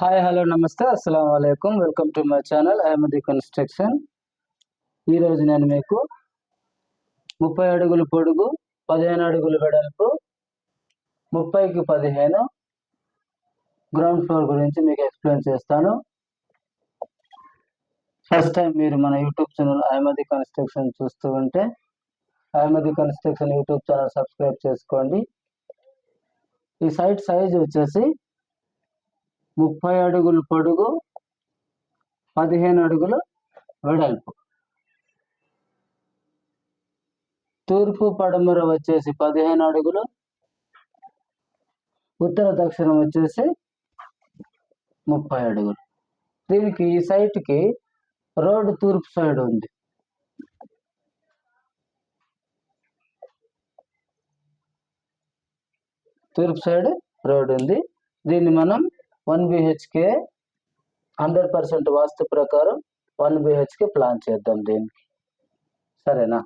Hi hello నమస్తే అస్సలం అయికం welcome to my channel Ahmadi construction ఈరోజు నేను మీకు ముప్పై అడుగులు పొడుగు పదిహేను అడుగులు వెడల్పు ముప్పైకి పదిహేను గ్రౌండ్ ఫ్లోర్ గురించి మీకు ఎక్స్ప్లెయిన్ చేస్తాను. ఫస్ట్ టైం మీరు మన యూట్యూబ్ ఛానల్ అహ్మదీ కన్స్ట్రక్షన్ చూస్తూ ఉంటే Ahmadi construction YouTube channel subscribe చేసుకోండి. ఈ సైట్ సైజ్ వచ్చేసి ముప్పై అడుగులు పొడుగు పదిహేను అడుగులు వెడల్పు. తూర్పు పడమర వచ్చేసి పదిహేను అడుగులు ఉత్తర దక్షిణం వచ్చేసి ముప్పై అడుగులు. దీనికి ఈ సైట్కి రోడ్డు తూర్పు సైడ్ ఉంది. తూర్పు సైడ్ రోడ్ ఉంది. దీన్ని మనం one BHK hundred percent vastu ప్రకారం వన్ బిహెచ్కే ప్లాన్ చేద్దాం దీనికి. సరేనా?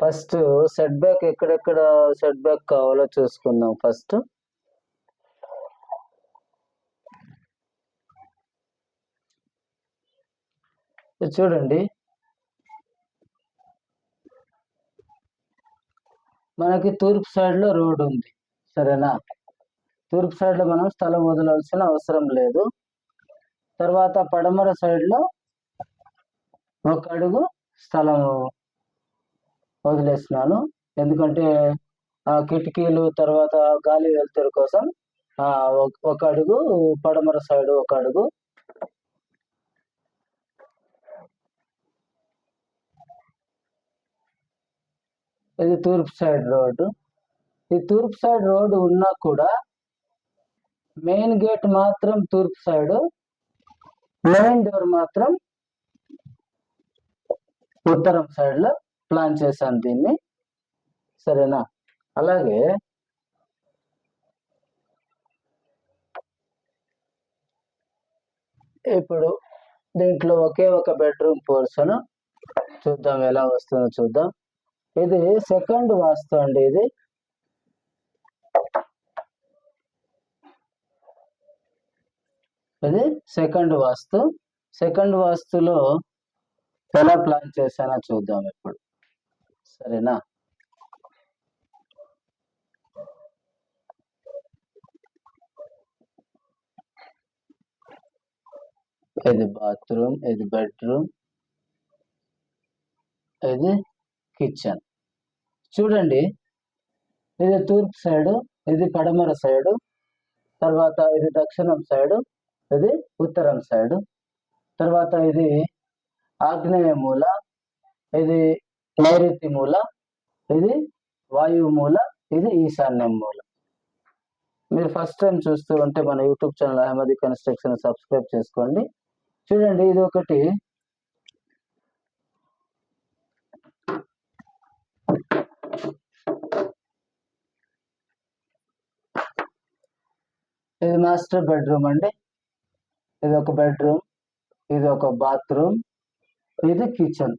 ఫస్ట్ సెట్ బ్యాక్ ఎక్కడెక్కడ సెట్ బ్యాక్ కావాలో చూసుకుందాం ఫస్ట్. చూడండి. మనకి తూర్పు సైడ్లో రోడ్ ఉంది. సరేనా? తూర్పు సైడ్లో మనం స్థలం వదలాల్సిన అవసరం లేదు. తర్వాత పడమర సైడ్లో ఒక అడుగు స్థలం వదిలేస్తున్నాను. ఎందుకంటే ఆ కిటికీలు తర్వాత గాలి వెలుతురు కోసం ఒక అడుగు పడమర సైడ్ ఒక అడుగు ఇది తూర్పు సైడ్ రోడ్డు. ఈ తూర్పు సైడ్ రోడ్డు ఉన్నా కూడా మెయిన్ గేట్ మాత్రం తూర్పు సైడ్ మెయిన్ డోర్ మాత్రం ఉత్తరం సైడ్లో ప్లాన్ చేశాను దీన్ని. సరేనా? అలాగే ఇప్పుడు దీంట్లో ఒకే ఒక బెడ్రూమ్ పోర్షన్ చూద్దాం ఎలా వస్తుందో చూద్దాం. ఇది సెకండ్ వాస్తు అండి ఇది. ఇది సెకండ్ వాస్తు. సెకండ్ వాస్తులో ఎలా ప్లాన్ చేశానో చూద్దాం ఇప్పుడు. సరేనా? ఇది బాత్రూమ్ ఇది బెడ్రూమ్ ఇది కిచెన్ చూడండి. ఇది తూర్పు సైడు ఇది పడమర సైడు తర్వాత ఇది దక్షిణం సైడు ఇది ఉత్తరం సైడు తర్వాత ఇది ఆగ్నేయ మూల ఇది నైరుతి మూల ఇది వాయువు మూల ఇది ఈశాన్యం మూల. మీరు ఫస్ట్ టైం చూస్తూ ఉంటే మన YouTube channel Ahmadi construction subscribe చేసుకోండి. చూడండి ఇది ఒకటి ఇది మాస్టర్ బెడ్రూమ్ అండి. ఇది ఒక బెడ్రూమ్ ఇది ఒక బాత్రూమ్ ఇది కిచెన్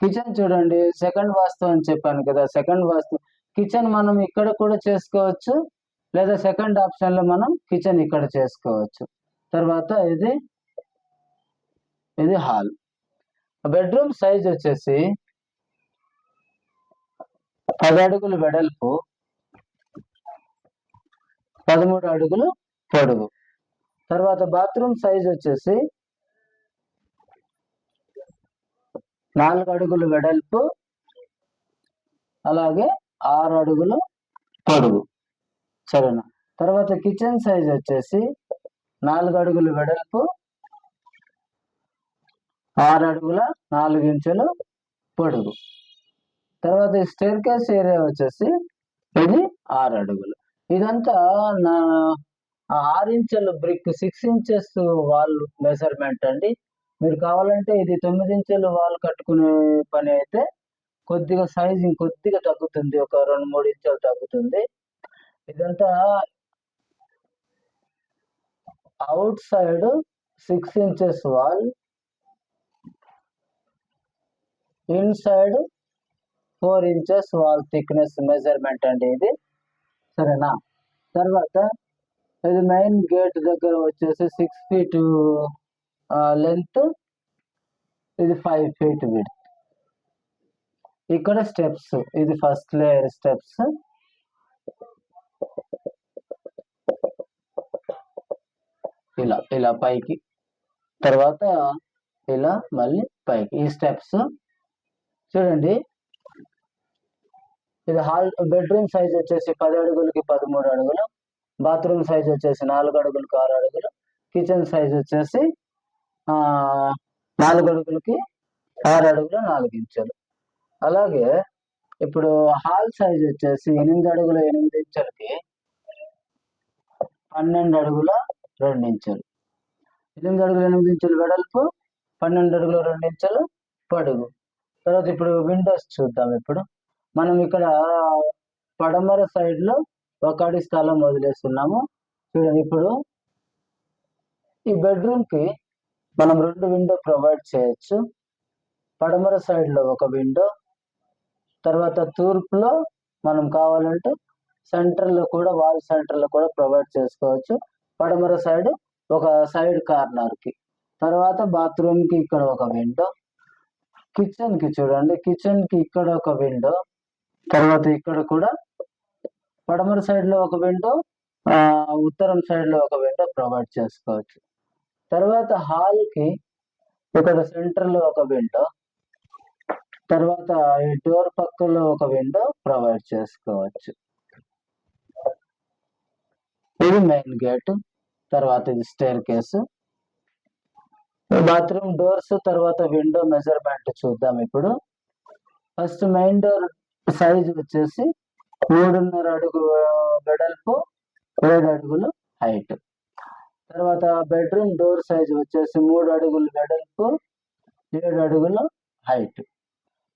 కిచెన్ చూడండి సెకండ్ వాస్తు అని చెప్పాను కదా సెకండ్ వాస్తు కిచెన్ మనం ఇక్కడ కూడా చేసుకోవచ్చు లేదా సెకండ్ ఆప్షన్లో మనం కిచెన్ ఇక్కడ చేసుకోవచ్చు. తర్వాత ఇది ఇది హాల్ బెడ్రూమ్ సైజ్ వచ్చేసి పది అడుగులు వెడల్పు పదమూడు అడుగులు పొడుగు తర్వాత బాత్రూమ్ సైజ్ వచ్చేసి నాలుగు అడుగులు వెడల్పు అలాగే ఆరు అడుగులు పొడుగు సరేనా? తర్వాత కిచెన్ సైజ్ వచ్చేసి నాలుగు అడుగులు వెడల్పు ఆరు అడుగుల నాలుగు ఇంచులు పొడుగు తర్వాత స్టేర్ కేస్ ఏరియా వచ్చేసి ఇది ఆరు అడుగులు. ఇదంతా నా ఆరు ఇంచెలు brick six inches wall measurement అండి. మీరు కావాలంటే ఇది తొమ్మిది ఇంచెలు వాల్ కట్టుకునే పని అయితే కొద్దిగా సైజ్ ఇంకొద్దిగా తగ్గుతుంది. ఒక రెండు మూడు ఇంచెలు తగ్గుతుంది. ఇదంతా outside six inches wall inside four inches wall thickness measurement అండి ఇది. సరేనా? తర్వాత ఇది మెయిన్ గేట్ దగ్గర వచ్చేసి సిక్స్ ఫీట్ లెంత్ ఇది ఫైవ్ ఫీట్ విడ్త్ ఇక్కడ స్టెప్స్ ఇది ఫస్ట్ లేయర్ స్టెప్స్ ఇలా ఇలా పైకి. తర్వాత ఇలా మళ్ళీ పైకి. ఈ స్టెప్స్ చూడండి. ఇది హాల్ బెడ్రూమ్ సైజ్ వచ్చేసి పది అడుగులకి పదమూడు అడుగులు బాత్రూమ్ సైజ్ వచ్చేసి నాలుగు అడుగులకి ఆరు అడుగులు కిచెన్ సైజ్ వచ్చేసి నాలుగు అడుగులకి ఆరు అడుగులు నాలుగు ఇంచులు. అలాగే ఇప్పుడు హాల్ సైజ్ వచ్చేసి ఎనిమిది అడుగుల ఎనిమిది ఇంచులకి పన్నెండు అడుగుల రెండు ఇంచులు. ఎనిమిది అడుగుల ఎనిమిది ఇంచులు వెడల్పు పన్నెండు అడుగుల రెండు ఇంచులు పొడుగు. తర్వాత ఇప్పుడు విండోస్ చూద్దాం ఇప్పుడు. మనం ఇక్కడ పడమర సైడ్లో ఒక అడి స్థలం వదిలేస్తున్నాము. చూడండి ఇప్పుడు ఈ బెడ్రూమ్కి మనం రెండు విండో ప్రొవైడ్ చేయొచ్చు. పడమర సైడ్లో ఒక విండో తర్వాత తూర్పులో మనం కావాలంటే సెంటర్లో కూడా వాల్ సెంటర్లో కూడా ప్రొవైడ్ చేసుకోవచ్చు. పడమర సైడ్ ఒక సైడ్ కార్నర్కి తర్వాత బాత్రూమ్కి ఇక్కడ ఒక విండో కిచెన్కి చూడండి. కిచెన్కి ఇక్కడ ఒక విండో తర్వాత ఇక్కడ కూడా పడమర సైడ్లో ఒక విండో ఆ, ఉత్తరం సైడ్లో ఒక విండో ప్రొవైడ్ చేసుకోవచ్చు. తర్వాత హాల్కి ఇక్కడ సెంటర్లో ఒక విండో తర్వాత ఈ డోర్ పక్కలో ఒక విండో ప్రొవైడ్ చేసుకోవచ్చు. ఇది మెయిన్ గేట్ తర్వాత ఇది స్టేర్ కేసు బాత్రూమ్ డోర్స్ తర్వాత విండో మెజర్మెంట్ చూద్దాం ఇప్పుడు. ఫస్ట్ మెయిన్ డోర్ సైజ్ వచ్చేసి మూడున్నర అడుగు వెడల్పు ఏడు అడుగులు హైట్ తర్వాత బెడ్రూమ్ డోర్ సైజ్ వచ్చేసి మూడు అడుగులు వెడల్పు ఏడు అడుగులు హైట్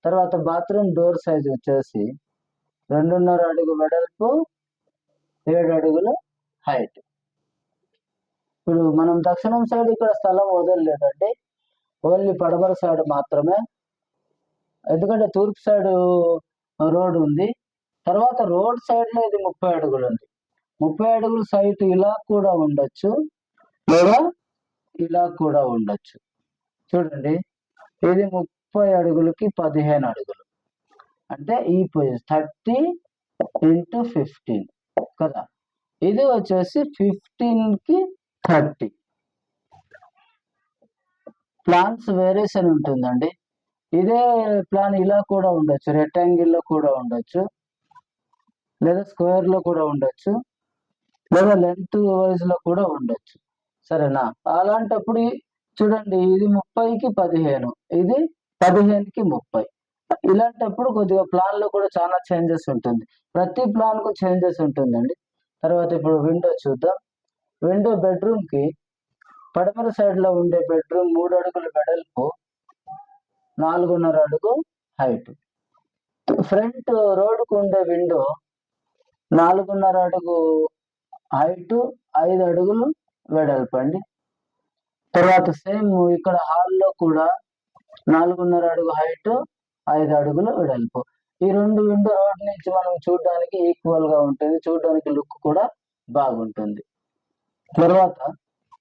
తర్వాత బాత్రూమ్ డోర్ సైజ్ వచ్చేసి రెండున్నర అడుగు వెడల్పు ఏడు అడుగులు హైట్ ఇప్పుడు మనం దక్షిణం సైడ్ ఇక్కడ స్థలం వదలలేదండి. ఓన్లీ పడమర సైడ్ మాత్రమే. ఎందుకంటే తూర్పు సైడ్ రోడ్ ఉంది. తర్వాత రోడ్ సైడ్లో ఇది ముప్పై అడుగులు ఉంది. ముప్పై అడుగుల సైట్ ఇలా కూడా ఉండొచ్చు. లేదా ఇలా కూడా ఉండొచ్చు. చూడండి. ఇది ముప్పై అడుగులకి పదిహేను అడుగులు. అంటే ఈ పొజిషన్ థర్టీ ఇంటూ ఫిఫ్టీన్ కదా. ఇది వచ్చేసి ఫిఫ్టీన్కి థర్టీ. ప్లాన్స్ వేరియేషన్ ఉంటుందండి. ఇదే ప్లాన్ ఇలా కూడా ఉండొచ్చు. రెక్టాంగిల్లో కూడా ఉండొచ్చు. లేదా స్క్వేర్లో కూడా ఉండొచ్చు. లేదా లెంత్ వైజ్లో కూడా ఉండొచ్చు. సరేనా? అలాంటప్పుడు చూడండి ఇది ముప్పైకి పదిహేను. ఇది పదిహేనుకి ముప్పై. ఇలాంటప్పుడు కొద్దిగా ప్లాన్లో కూడా చాలా చేంజెస్ ఉంటుంది. ప్రతి ప్లాన్కు చేంజెస్ ఉంటుందండి. తర్వాత ఇప్పుడు విండో చూద్దాం. విండో బెడ్రూమ్కి పడమర సైడ్లో ఉండే బెడ్రూమ్ మూడు అడుగుల వెడల్పు నాలుగున్నర అడుగు హైట్ ఫ్రంట్ రోడ్డుకు ఉండే విండో నాలుగున్నర అడుగు హైట్ ఐదు అడుగులు వెడల్పండి తర్వాత సేమ్ ఇక్కడ హాల్లో కూడా నాలుగున్నర అడుగు హైట్ ఐదు అడుగులు వెడల్పు. ఈ రెండు విండో రోడ్ నుంచి మనం చూడడానికి ఈక్వల్గా ఉంటుంది. చూడడానికి లుక్ కూడా బాగుంటుంది. తర్వాత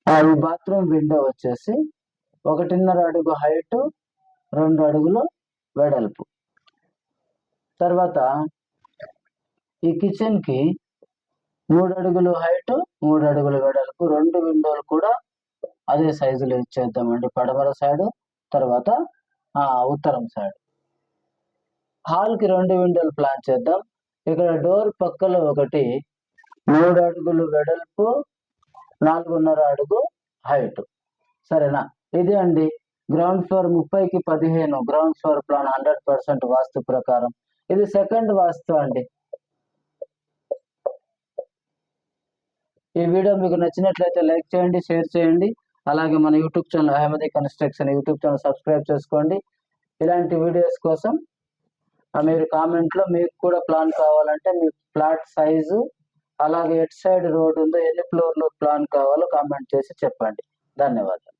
ఆ ఈ బాత్రూమ్ విండో వచ్చేసి ఒకటిన్నర అడుగు హైట్ రెండు అడుగులు వెడల్పు. తర్వాత ఈ కిచెన్కి మూడు అడుగులు హైట్ మూడు అడుగులు వెడల్పు. రెండు విండోలు కూడా అదే సైజులో ఇచ్చేద్దామండి. పడమర సైడ్ తర్వాత ఆ ఉత్తరం సైడ్. హాల్కి రెండు విండోలు ప్లాన్ చేద్దాం. ఇక్కడ డోర్ పక్కలో ఒకటి మూడు అడుగులు వెడల్పు నాలుగున్నర అడుగు హైట్. సరేనా? ఇదే అండి. గ్రౌండ్ ఫ్లోర్ ముప్పైకి పదిహేను ground floor plan hundred percent vastu ప్రకారం. ఇది సెకండ్ వాస్తు అండి. ఈ వీడియో మీకు నచ్చినట్లయితే లైక్ చేయండి షేర్ చేయండి. అలాగే మన YouTube channel Ahmadi construction YouTube channel subscribe చేసుకోండి. ఇలాంటి వీడియోస్ కోసం ఆ మీరు కామెంట్లో మీకు కూడా ప్లాన్ కావాలంటే మీ ఫ్లాట్ సైజు అలాగే ఎట్ సైడ్ రోడ్ ఉందో ఎన్ని ఫ్లోర్లో ప్లాన్ కావాలో కామెంట్ చేసి చెప్పండి. ధన్యవాదాలు.